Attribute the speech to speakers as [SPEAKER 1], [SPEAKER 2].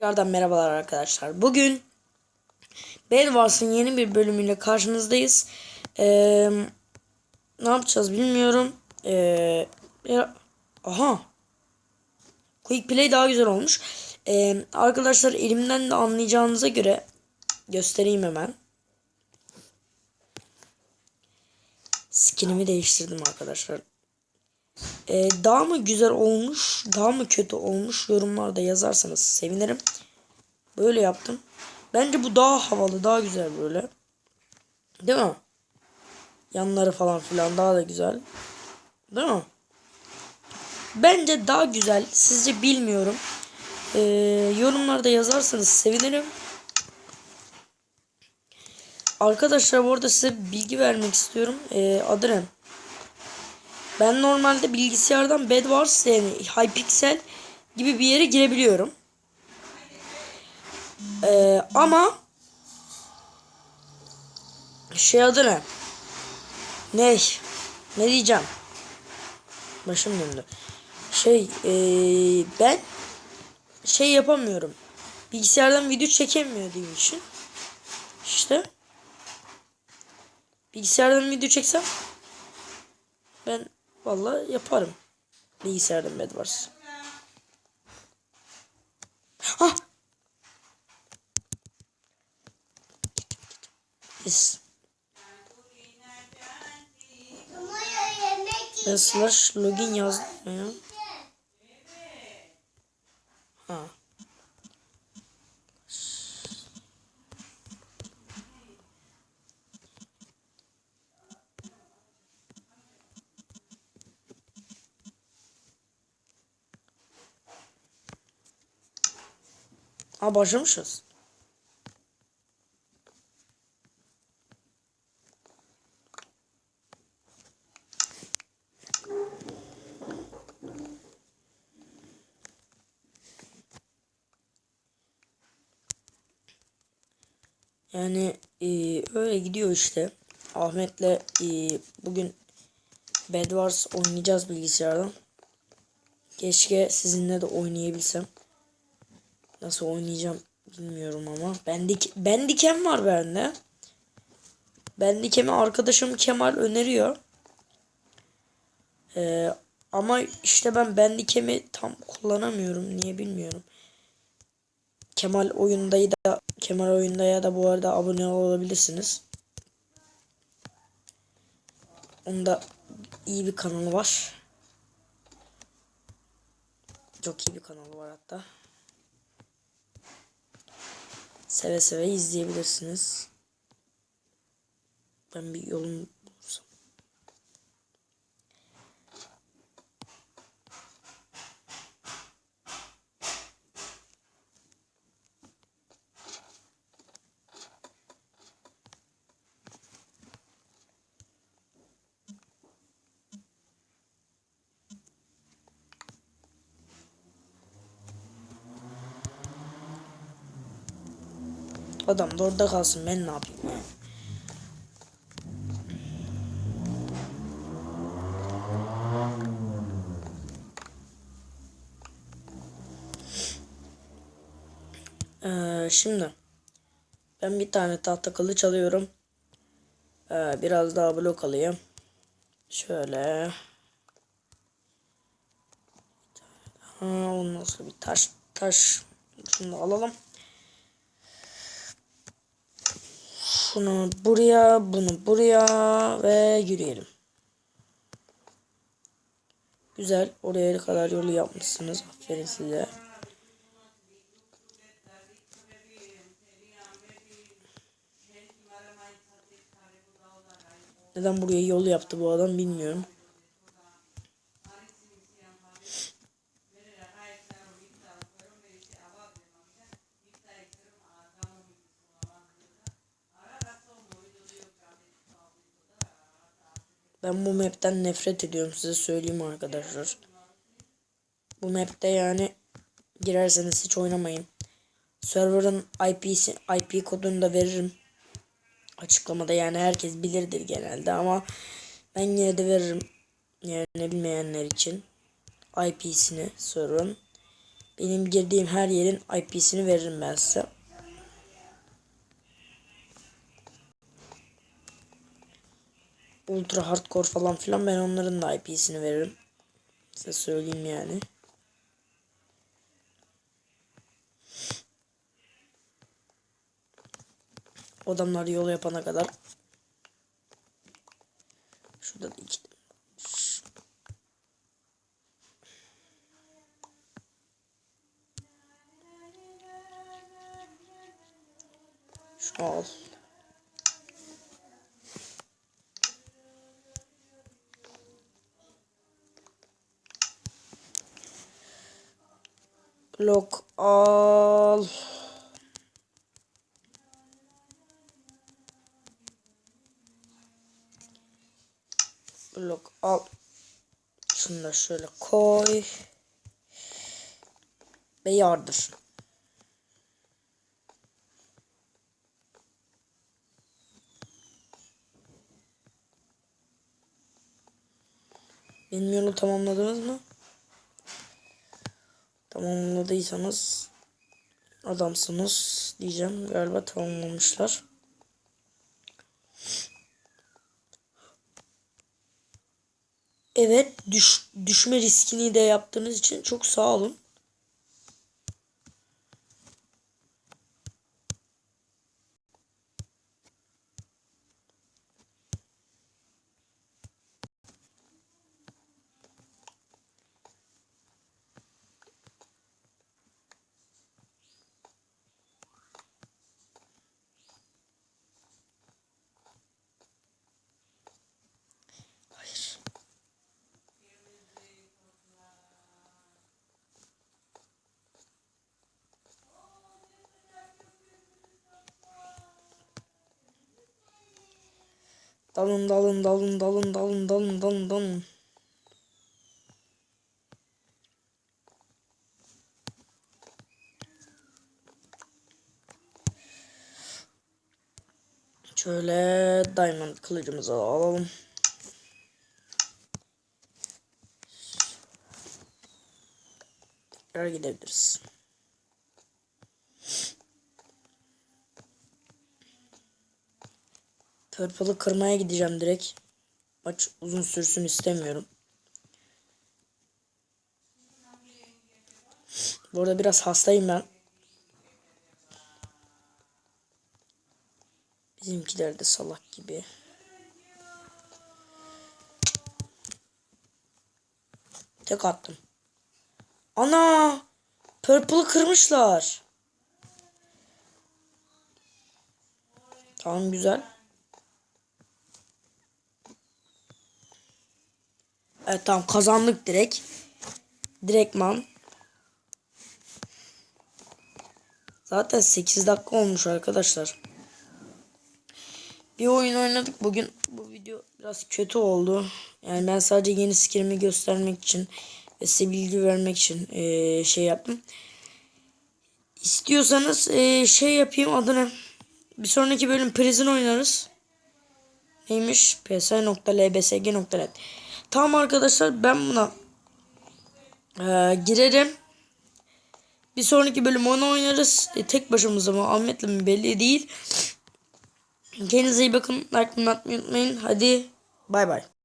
[SPEAKER 1] Tekrardan merhabalar arkadaşlar. Bugün Bed Wars'ın yeni bir bölümüyle karşınızdayız. Ee, ne yapacağız bilmiyorum. Ee, ya- aha. Quick Play daha güzel olmuş. Ee, arkadaşlar elimden de anlayacağınıza göre göstereyim hemen. Skinimi değiştirdim arkadaşlar. Ee, daha mı güzel olmuş, daha mı kötü olmuş yorumlarda yazarsanız sevinirim. Böyle yaptım. Bence bu daha havalı, daha güzel böyle. Değil mi? Yanları falan filan daha da güzel. Değil mi? Bence daha güzel. Sizce bilmiyorum. Ee, yorumlarda yazarsanız sevinirim. Arkadaşlar bu arada size bilgi vermek istiyorum. Ee, ne? Ben normalde bilgisayardan Bedwars yani Hypixel gibi bir yere girebiliyorum. Ee, ama şey adı ne? Ne? Ne diyeceğim? Başım döndü. Şey ee, ben şey yapamıyorum. Bilgisayardan video çekemiyor için. İşte bilgisayardan video çeksem ben vallahi yaparım. Bilgisayardan Bedwars. Hah! Yes. Ben slash login yazdım ya. Ha. Ha başlamışız. Yani e, öyle gidiyor işte. Ahmet'le e, bugün Bed Wars oynayacağız bilgisayardan. Keşke sizinle de oynayabilsem. Nasıl oynayacağım bilmiyorum ama. Bendik Bendikem var bende. Bendikem'i arkadaşım Kemal öneriyor. Ee, ama işte ben Bendikem'i tam kullanamıyorum. Niye bilmiyorum. Kemal oyundayı da Kemal oyundaya da bu arada abone olabilirsiniz. Onda iyi bir kanalı var. Çok iyi bir kanalı var hatta. Seve seve izleyebilirsiniz. Ben bir yolum Adam da orada kalsın ben ne yapayım ya. Ee, şimdi ben bir tane tahta kılıç alıyorum. Ee, biraz daha blok alayım. Şöyle. Ha, ondan sonra bir taş taş şunu alalım. Bunu buraya, bunu buraya ve yürüyelim. Güzel. Oraya kadar yolu yapmışsınız. Aferin size. Neden buraya yol yaptı bu adam bilmiyorum. Ben bu map'ten nefret ediyorum size söyleyeyim arkadaşlar. Bu map'te yani girerseniz hiç oynamayın. Server'ın IP'si IP kodunu da veririm. Açıklamada yani herkes bilirdir genelde ama ben yine de veririm. Yani bilmeyenler için IP'sini server'ın. Benim girdiğim her yerin IP'sini veririm ben size. Ultra hardcore falan filan ben onların da IP'sini veririm. Size söyleyeyim yani. Adamlar yol yapana kadar. Şurada da iki. Şunu al. Blok al. Blok al. Şunu da şöyle koy. Ve yardır. Benim yolu tamamladınız mı? Tamamladıysanız adamsınız diyeceğim. Galiba tamamlamışlar. Evet düş, düşme riskini de yaptığınız için çok sağ olun. Dalın dalın dalın dalın dalın dalın dalın dalın. Şöyle diamond kılıcımızı alalım. Tekrar gidebiliriz. Purple'ı kırmaya gideceğim direkt. Maç uzun sürsün istemiyorum. Bu arada biraz hastayım ben. Bizimkiler de salak gibi. Tek attım. Ana! Purple'ı kırmışlar. Tamam güzel. Evet tamam kazandık direkt. Direktman. Zaten 8 dakika olmuş arkadaşlar. Bir oyun oynadık bugün. Bu video biraz kötü oldu. Yani ben sadece yeni skillimi göstermek için ve size bilgi vermek için eee, şey yaptım. İstiyorsanız eee, şey yapayım adını. Bir sonraki bölüm Prison oynarız. Neymiş? ps.lbsg.net Tamam arkadaşlar ben buna eee, girerim. Bir sonraki bölüm onu oynarız. E, tek başımıza mı Ahmet'le mi belli değil. Kendinize iyi bakın. Like atmayı unutmayın. Hadi bay bay.